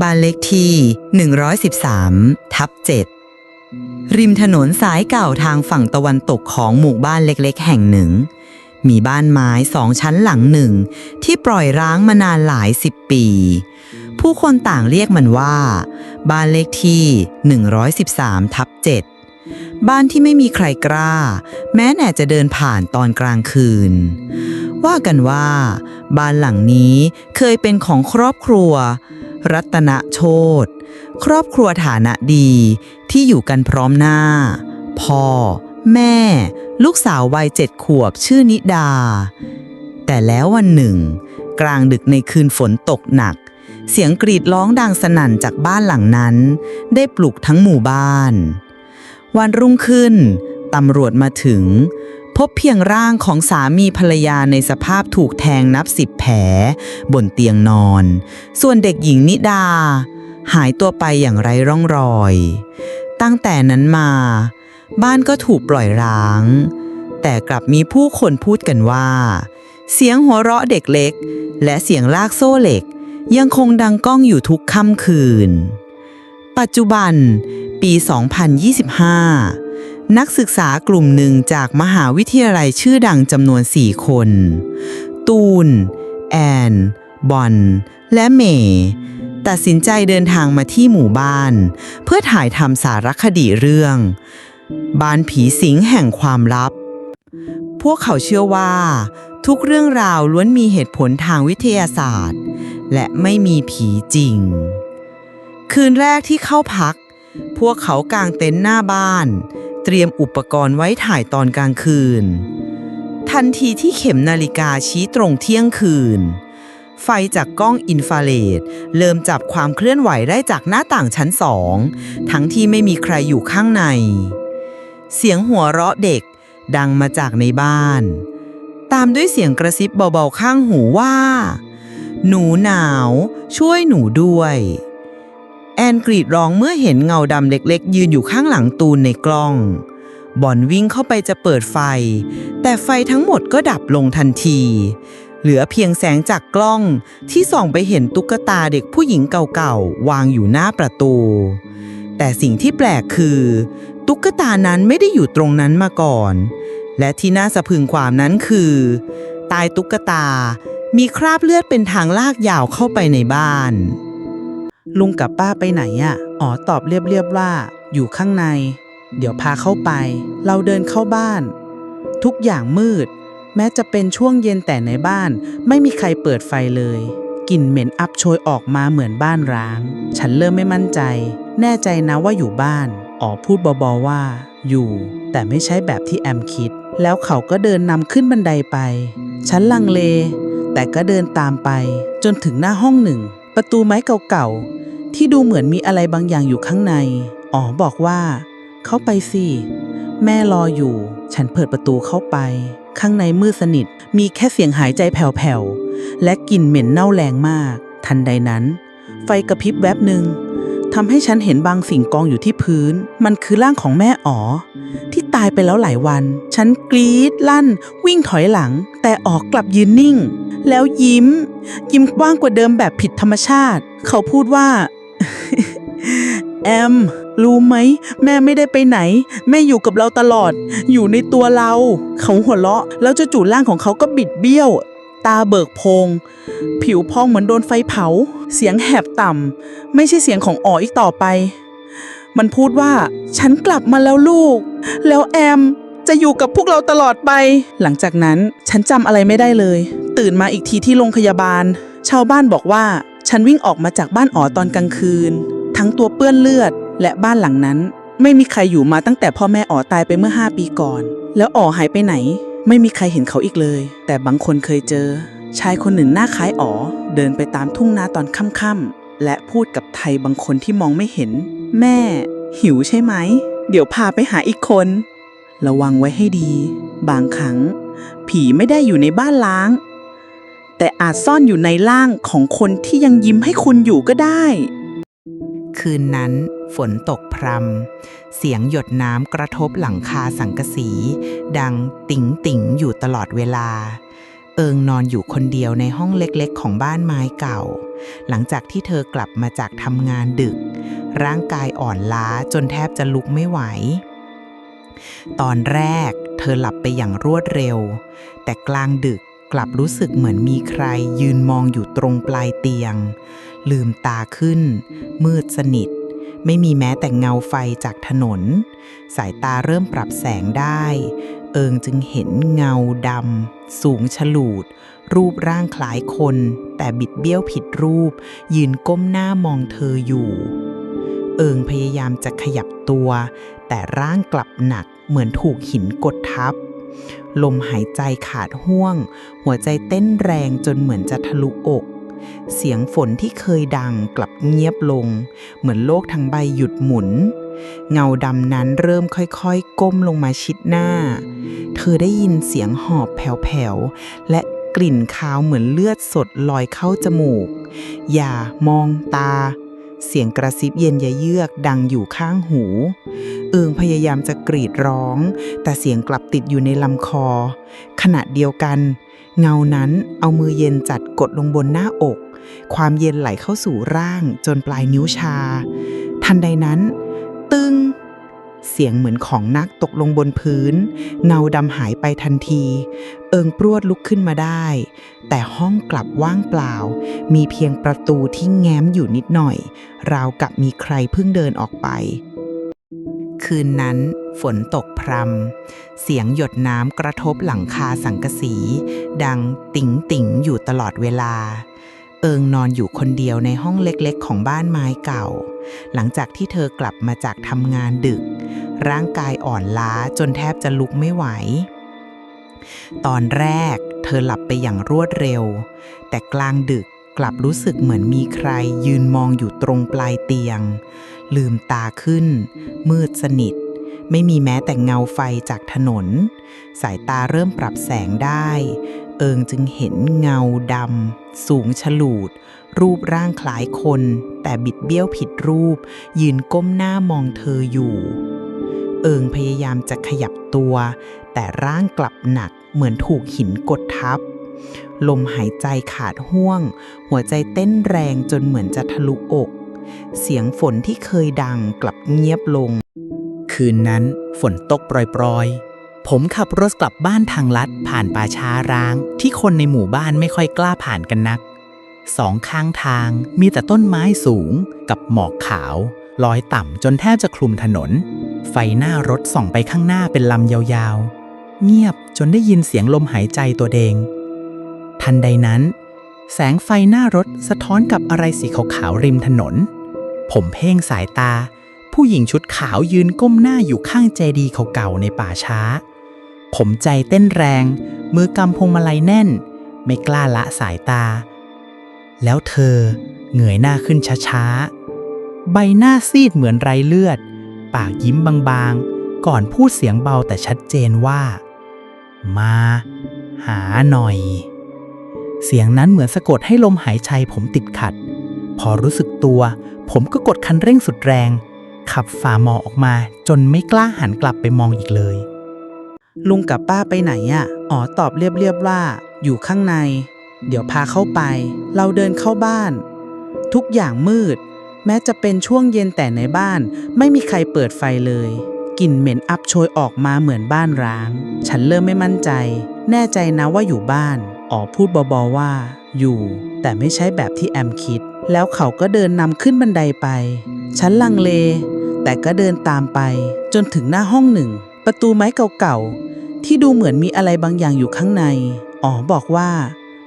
บ้านเลขที่ 113 ทับ 7 ริมถนนสายเก่าทางฝั่งตะวันตกของหมู่บ้านเล็กๆ แห่งหนึ่ง มีบ้านไม้สองชั้นหลังหนึ่ง ที่ปล่อยร้างมานานหลายสิบปี ผู้คนต่างเรียกมันว่า บ้านเลขที่ 113 ทับ 7 บ้านที่ไม่มีใครกล้า แม้แต่จะเดินผ่านตอนกลางคืน ว่ากันว่า บ้านหลังนี้เคยเป็นของครอบครัว รัตนโชตครอบครัวฐานะดีที่อยู่กันพร้อมหน้า พ่อ แม่ ลูกสาววัยเจ็ดขวบชื่อนิดา แต่แล้ววันหนึ่ง กลางดึกในคืนฝนตกหนัก เสียงกรีดร้องดังสนั่นจากบ้านหลังนั้น ได้ปลุกทั้งหมู่บ้าน วันรุ่งขึ้นตำรวจมาถึง พบเพียงร่างของสามีภรรยาในสภาพถูกแทงนับสิบแผล บนเตียงนอน ส่วนเด็กหญิงนิดา หายตัวไปอย่างไร้ร่องรอย ตั้งแต่นั้นมา บ้านก็ถูกปล่อยร้าง แต่กลับมีผู้คนพูดกันว่า เสียงหัวเราะเด็กเล็ก และเสียงลากโซ่เหล็ก ยังคงดังก้องอยู่ทุกค่ำคืน ปัจจุบัน ปี 2025 นักศึกษากลุ่มหนึ่งจากมหาวิทยาลัยชื่อดังจำนวน 4 คน ตูน แอน บอน และเมย์ตัดสินใจเดินทางมาที่หมู่บ้าน เพื่อถ่ายทำสารคดีเรื่อง บ้านผีสิงแห่งความลับ พวกเขาเชื่อว่า ทุกเรื่องราวล้วนมีเหตุผลทางวิทยาศาสตร์ และไม่มีผีจริง คืนแรกที่เข้าพัก พวกเขากางเต็นท์หน้าบ้าน เตรียมอุปกรณ์ไว้ถ่ายตอนกลางคืน ทันทีที่เข็มนาฬิกาชี้ตรงเที่ยงคืน ไฟจากกล้องอินฟราเรดเริ่มจับความเคลื่อนไหวได้จากหน้าต่างชั้นสอง ทั้งที่ไม่มีใครอยู่ข้างใน เสียงหัวเราะเด็กดังมาจากในบ้าน ตามด้วยเสียงกระซิบเบาๆข้างหูว่า หนูหนาว ช่วยหนูด้วย แอนกรีดร้องเมื่อเห็นเงาดำเล็กๆ ยืนอยู่ข้างหลังตูนในกล้อง บอนวิ่งเข้าไปจะเปิดไฟ แต่ไฟทั้งหมดก็ดับลงทันที เหลือเพียงแสงจากกล้องที่ส่องไปเห็นตุ๊กตาเด็กผู้หญิงเก่าๆ วางอยู่หน้าประตู แต่สิ่งที่แปลกคือ ตุ๊กตานั้นไม่ได้อยู่ตรงนั้นมาก่อน และที่น่าสะพรึงความนั้นคือ ตายตุ๊กตา มีคราบเลือดเป็นทางลากยาวเข้าไปในบ้าน ลุงกับป้าไปไหนอะ่ะ อ๋อตอบเรียบๆว่า อยู่ข้างใน เดี๋ยวพาเข้าไป เราเดินเข้าบ้าน ทุกอย่างมืด แม้จะเป็นช่วงเย็นแต่ในบ้าน ไม่มีใครเปิดไฟเลยกลิ่นเหม็นอับโชยออกมาเหมือนบ้านร้าง ฉันเริ่มไม่มั่นใจ แน่ใจนะว่าอยู่บ้าน อ๋อพูดเบาๆว่า อยู่ แต่ไม่ใช่แบบที่แอมคิด แล้วเขาก็เดินนำขึ้นบันไดไป ฉันลังเล แต่ก็เดินตามไป จนถึงหน้าห้องหนึ่ง ประตูไม้เก่าๆ ที่ดูเหมือนมีอะไรบางอย่างอยู่ข้างใน อ๋อบอกว่า เข้าไปสิ แม่รออยู่ ฉันเปิดประตูเข้าไป ข้างในมืดสนิท มีแค่เสียงหายใจแผ่วๆ และกลิ่นเหม็นเน่าแรงมาก ทันใดนั้น ไฟกระพริบแวบหนึ่งทำให้ฉันเห็นบางสิ่งกองอยู่ที่พื้น มันคือร่างของแม่อ๋อที่ายไปแล้วหลายวัน ฉันกรีดลั่น วิ่งถอยหลัง แต่ออกกลับยืนนิ่ง แล้วยิ้ม ยิ้มกว้างกว่าเดิมแบบผิดธรรมชาติ เขาพูดว่า แอม รู้ไหม แม่ไม่ได้ไปไหน แม่อยู่กับเราตลอด อยู่ในตัวเรา เขาหัวเราะ แล้วจู่ๆร่างของเขาก็บิดเบี้ยว ตาเบิกโพง ผิวพองเหมือนโดนไฟเผา เสียงแหบต่ำไม่ใช่เสียงของอ๋ออีกต่อไป มันพูดว่า ฉันกลับมาแล้วลูก แล้วแอมจะอยู่กับพวกเราตลอดไป หลังจากนั้นฉันจำอะไรไม่ได้เลย ตื่นมาอีกทีที่โรงพยาบาล ชาวบ้านบอกว่า ฉันวิ่งออกมาจากบ้านอ๋อตอนกลางคืน ทั้งตัวเปื้อนเลือด และบ้านหลังนั้น ไม่มีใครอยู่มาตั้งแต่พ่อแม่อ๋อตายไปเมื่อ 5 ปีก่อน แล้วอ๋อหายไปไหน ไม่มีใครเห็นเขาอีกเลย แต่บางคนเคยเจอ ชายคนหนึ่งหน้าคล้ายอ๋อเดินไปตามทุ่งนาตอนค่ำๆ และพูดกับไทยบางคนที่มองไม่เห็น แม่ หิวใช่ไหม เดี๋ยวพาไปหาอีกคน ระวังไว้ให้ดี บางครั้ง ผีไม่ได้อยู่ในบ้านล้าง แต่อาจซ่อนอยู่ในร่างของคนที่ยังยิ้มให้คุณอยู่ก็ได้ คืนนั้น ฝนตกพรำเสียงหยดน้ำกระทบหลังคาสังกะสี ดังติ๋งติ๋งอยู่ตลอดเวลา เอิงนอนอยู่คนเดียวในห้องเล็กๆ ของบ้านไม้เก่า หลังจากที่เธอกลับมาจากทำงานดึก ร่างกายอ่อนล้าจนแทบจะลุกไม่ไหว ตอนแรกเธอหลับไปอย่างรวดเร็ว แต่กลางดึกกลับรู้สึกเหมือนมีใครยืนมองอยู่ตรงปลายเตียง ลืมตาขึ้น มืดสนิท ไม่มีแม้แต่เงาไฟจากถนน สายตาเริ่มปรับแสงได้ เอิงจึงเห็นเงาดำสูงฉลูด รูปร่างคล้ายคน แต่บิดเบี้ยวผิดรูป ยืนก้มหน้ามองเธออยู่ เอิงพยายามจะขยับตัว แต่ร่างกลับหนักเหมือนถูกหินกดทับ ลมหายใจขาดห่วง หัวใจเต้นแรงจนเหมือนจะทะลุอก เสียงฝนที่เคยดังกลับเงียบลง เหมือนโลกทั้งใบหยุดหมุน เงาดำนั้นเริ่มค่อยๆ ก้มลงมาชิดหน้า เธอได้ยินเสียงหอบแผ่วๆ และกลิ่นคาวเหมือนเลือดสดลอยเข้าจมูก อย่ามองตา เสียงกระซิบเย็นยะเยือกดังอยู่ข้างหู เอิงพยายามจะกรีดร้อง แต่เสียงกลับติดอยู่ในลำคอ ขณะเดียวกัน เงานั้นเอามือเย็นจัดกดลงบนหน้าอก ความเย็นไหลเข้าสู่ร่างจนปลายนิ้วชา ทันใดนั้น ตึง เสียงเหมือนของนักตกลงบนพื้น เงาดำหายไปทันที เอิงปรวดลุกขึ้นมาได้ แต่ห้องกลับว่างเปล่า มีเพียงประตูที่แง้มอยู่นิดหน่อย ราวกับมีใครเพิ่งเดินออกไป คืนนั้นฝนตกพรำ เสียงหยดน้ำกระทบหลังคาสังกะสี ดังติ๋งติ๋งอยู่ตลอดเวลา เอิงนอนอยู่คนเดียวในห้องเล็กๆ ของบ้านไม้เก่า หลังจากที่เธอกลับมาจากทำงานดึก ร่างกายอ่อนล้าจนแทบจะลุกไม่ไหว ตอนแรกเธอหลับไปอย่างรวดเร็ว แต่กลางดึกกลับรู้สึกเหมือนมีใครยืนมองอยู่ตรงปลายเตียง ลืมตาขึ้น มืดสนิท ไม่มีแม้แต่เงาไฟจากถนน สายตาเริ่มปรับแสงได้ เอิงจึงเห็นเงาดำสูงฉลูด รูปร่างคล้ายคน แต่บิดเบี้ยวผิดรูป ยืนก้มหน้ามองเธออยู่ เอิงพยายามจะขยับตัว แต่ร่างกลับหนักเหมือนถูกหินกดทับ ลมหายใจขาดห่วง หัวใจเต้นแรงจนเหมือนจะทะลุอก เสียงฝนที่เคยดังกลับเงียบลง คืนนั้นฝนตกโปรยๆผมขับรถกลับบ้านทางลัดผ่านป่าช้าร้าง ที่คนในหมู่บ้านไม่ค่อยกล้าผ่านกันนัก สองข้างทางมีแต่ต้นไม้สูงกับหมอกขาว ลอยต่ำจนแทบจะคลุมถนน ไฟหน้ารถส่องไปข้างหน้าเป็นลำยาวๆ เงียบจนได้ยินเสียงลมหายใจตัวเดงทันใดนั้น แสงไฟหน้ารถสะท้อนกับอะไรสีขาวๆริมถนน ผมเพ่งสายตา ผู้หญิงชุดขาวยืนก้มหน้าอยู่ข้างเจดีย์เก่าๆในป่าช้า ผมใจเต้นแรง มือกำพวงมาลัยแน่น ไม่กล้าละสายตา แล้วเธอเหงยหน้าขึ้นช้าๆ ใบหน้าซีดเหมือนไรเลือด ปากยิ้มบางๆ ก่อนพูดเสียงเบาแต่ชัดเจนว่า มา หาหน่อย เสียงนั้นเหมือนสะกดให้ลมหายใจผมติดขัด พอรู้สึกตัว ผมก็กดคันเร่งสุดแรง ขับฝ่ามอออกมาจนไม่กล้าหันกลับไปมองอีกเลย ลุงกับป้าไปไหนอะ อ๋อตอบเรียบๆว่า อยู่ข้างใน เดี๋ยวพาเข้าไป เราเดินเข้าบ้าน ทุกอย่างมืด แม้จะเป็นช่วงเย็นแต่ในบ้าน ไม่มีใครเปิดไฟเลยกลิ่นเหม็นอับโชยออกมาเหมือนบ้านร้าง ฉันเริ่มไม่มั่นใจ แน่ใจนะว่าอยู่บ้านอ๋อพูดเบาๆว่า อยู่ แต่ไม่ใช่แบบที่แอมคิด แล้วเขาก็เดินนำขึ้นบันไดไป ฉันลังเล แต่ก็เดินตามไป จนถึงหน้าห้องหนึ่ง ประตูไม้เก่าๆที่ดูเหมือนมีอะไรบางอย่างอยู่ข้างใน อ๋อบอกว่า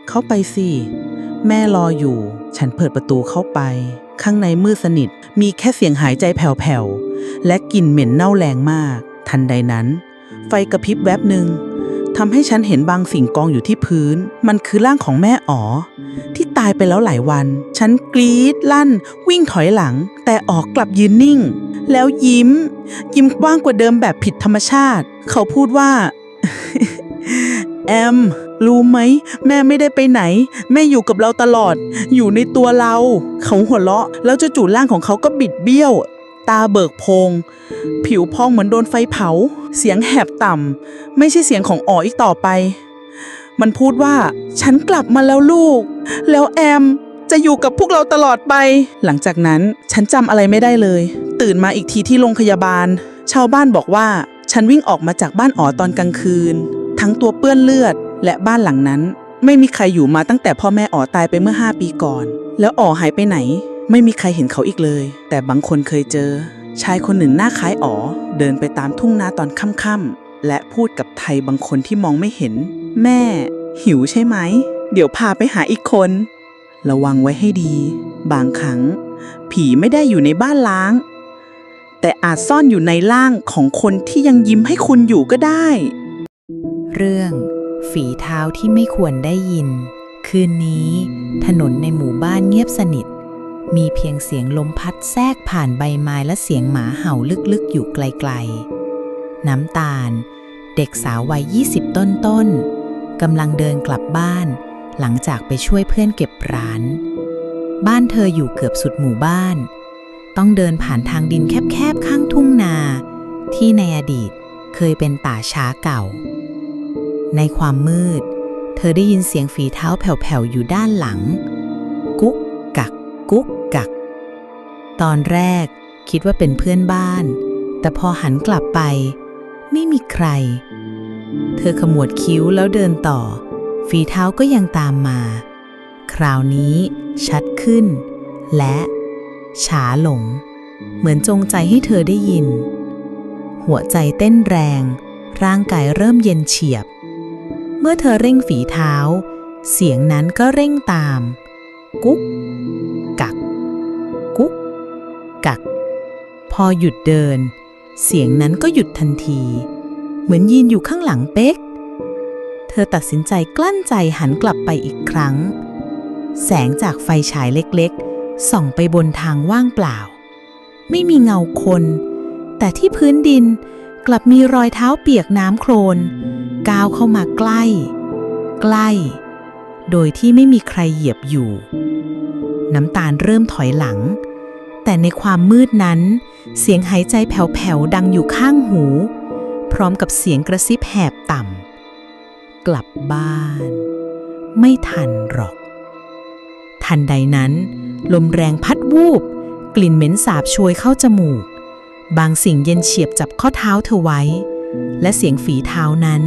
เข้าไปสิ แม่รออยู่ ฉันเปิดประตูเข้าไป ข้างในมืดสนิท มีแค่เสียงหายใจแผ่วๆ และกลิ่นเหม็นเน่าแรงมาก ทันใดนั้น ไฟกระพริบแวบหนึ่งทำให้ฉันเห็นบางสิ่งกองอยู่ที่พื้น มันคือร่างของแม่อ๋อ ที่ตายไปแล้วหลายวัน ฉันกรีดลั่น วิ่งถอยหลัง แต่ออกกลับยืนนิ่ง แล้วยิ้ม ยิ้มกว้างกว่าเดิมแบบผิดธรรมชาติ เขาพูดว่า แอม รู้ไหม แม่ไม่ได้ไปไหน แม่อยู่กับเราตลอด อยู่ในตัวเรา เขาหัวเราะ แล้วจู่ๆร่างของเขาก็บิดเบี้ยว ตาเบิกโพง ผิวพองเหมือนโดนไฟเผา เสียงแหบต่ำไม่ใช่เสียงของอ๋ออีกต่อไป มันพูดว่า ฉันกลับมาแล้วลูก แล้วแอมจะอยู่กับพวกเราตลอดไป หลังจากนั้นฉันจำอะไรไม่ได้เลย ตื่นมาอีกทีที่โรงพยาบาล ชาวบ้านบอกว่า ฉันวิ่งออกมาจากบ้านอ๋อตอนกลางคืน ทั้งตัวเปื้อนเลือด และบ้านหลังนั้น ไม่มีใครอยู่มาตั้งแต่พ่อแม่อ๋อตายไปเมื่อ 5 ปีก่อน แล้วอ๋อหายไปไหน ไม่มีใครเห็นเขาอีกเลย แต่บางคนเคยเจอ ชายคนหนึ่งหน้าคล้ายอ๋อเดินไปตามทุ่งนาตอนค่ำๆและพูดกับไทยบางคนที่มองไม่เห็น แม่ หิวใช่ไหม เดี๋ยวพาไปหาอีกคน ระวังไว้ให้ดี บางครั้ง ผีไม่ได้อยู่ในบ้านล้าง แต่อาจซ่อนอยู่ในร่างของคนที่ยังยิ้มให้คุณอยู่ก็ได้ เรื่อง ฝีเท้าที่ไม่ควรได้ยิน คืนนี้ถนนในหมู่บ้านเงียบสนิท มีเพียงเสียงลมพัดแทรกผ่านใบไม้และเสียงหมาเห่าลึกๆ อยู่ไกลๆ น้ำตาล เด็กสาววัย 20 ต้นๆกำลังเดินกลับบ้าน หลังจากไปช่วยเพื่อนเก็บร้าน บ้านเธออยู่เกือบสุดหมู่บ้าน ต้องเดินผ่านทางดินแคบๆ ข้างทุ่งนา ที่ในอดีตเคยเป็นป่าช้าเก่า ในความมืด เธอได้ยินเสียงฝีเท้าแผ่วๆ อยู่ด้านหลัง กุ๊กกัก กุ๊กกัก ตอนแรกคิดว่าเป็นเพื่อนบ้าน แต่พอหันกลับไป ไม่มีใคร เธอขมวดคิ้วแล้วเดินต่อ ฝีเท้าก็ยังตามมา คราวนี้ชัดขึ้น และช้าลง เหมือนจงใจให้เธอได้ยิน หัวใจเต้นแรง ร่างกายเริ่มเย็นเฉียบ มื่อเธอเร่งฝีเท้า เสียงนั้นก็เร่งตาม กุ๊ก กัก กุ๊ก กัก พอหยุดเดิน เสียงนั้นก็หยุดทันที เหมือนยืนอยู่ข้างหลังเป๊ก เธอตัดสินใจกลั้นใจหันกลับไปอีกครั้ง แสงจากไฟฉายเล็กๆ ส่องไปบนทางว่างเปล่า ไม่มีเงาคน แต่ที่พื้นดิน กลับมีรอยเท้าเปียกน้ำโคลนก้าวเข้ามาใกล้ ใกล้ โดยที่ไม่มีใครเหยียบอยู่ น้ำตาลเริ่มถอยหลัง แต่ในความมืดนั้น เสียงหายใจแผ่วๆดังอยู่ข้างหู พร้อมกับเสียงกระซิบแหบต่ำกลับบ้าน ไม่ทันหรอก ทันใดนั้น ลมแรงพัดวูบ กลิ่นเหม็นสาบโชยเข้าจมูก บางสิ่งเย็นเฉียบจับข้อเท้าเธอไว้ และเสียงฝีเท้านั้น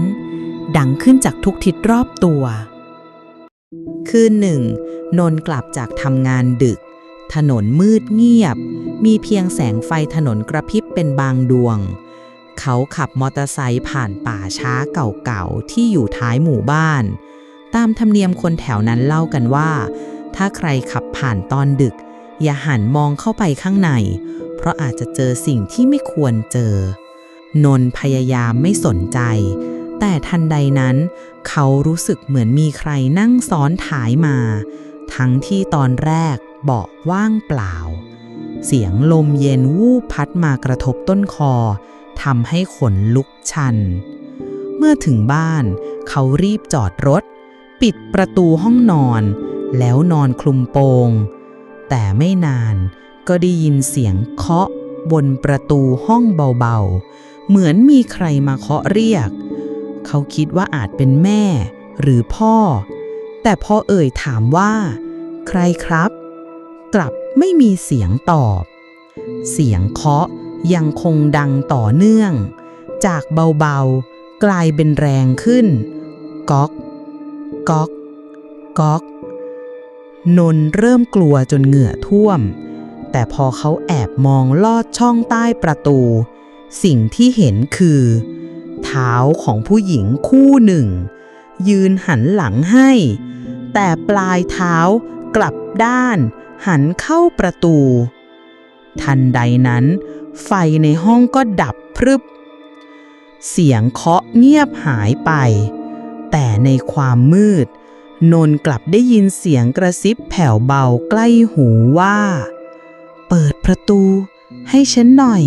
ดังขึ้นจากทุกทิศรอบตัว คืนหนึ่ง นนท์กลับจากทำงานดึก ถนนมืดเงียบ มีเพียงแสงไฟถนนกระพริบเป็นบางดวง เขาขับมอเตอร์ไซค์ผ่านป่าช้าเก่าๆ ที่อยู่ท้ายหมู่บ้าน ตามธรรมเนียมคนแถวนั้นเล่ากันว่า ถ้าใครขับผ่านตอนดึก อย่าหันมองเข้าไปข้างใน เพราะอาจจะเจอสิ่งที่ไม่ควรเจอ นนท์พยายามไม่สนใจ แต่ทันใดนั้น เขารู้สึกเหมือนมีใครนั่งซ้อนท้ายมา ทั้งที่ตอนแรกเบาะว่างเปล่า เสียงลมเย็นวูบพัดมากระทบต้นคอทำให้ขนลุกชัน เมื่อถึงบ้าน เขารีบจอดรถ ปิดประตูห้องนอน แล้วนอนคลุมโปง แต่ไม่นานก็ได้ยินเสียงเคาะบนประตูห้องเบาๆ เหมือนมีใครมาเคาะเรียก เขาคิดว่าอาจเป็นแม่หรือพ่อ แต่พอเอ่ยถามว่า ใครครับ กลับไม่มีเสียงตอบ เสียงเคาะยังคงดังต่อเนื่อง จากเบาๆ กลายเป็นแรงขึ้น ก๊อก ก๊อก ก๊อก นนเริ่มกลัวจนเหงื่อท่วม แต่พอเขาแอบมองลอดช่องใต้ประตู สิ่งที่เห็นคือ เท้าของผู้หญิงคู่หนึ่ง ยืนหันหลังให้ แต่ปลายเท้ากลับด้าน หันเข้าประตู ทันใดนั้น ไฟในห้องก็ดับพรึบ เสียงเคาะเงียบหายไป แต่ในความมืด นนกลับได้ยินเสียงกระซิบแผ่วเบาใกล้หูว่า เปิดประตูให้ฉันหน่อย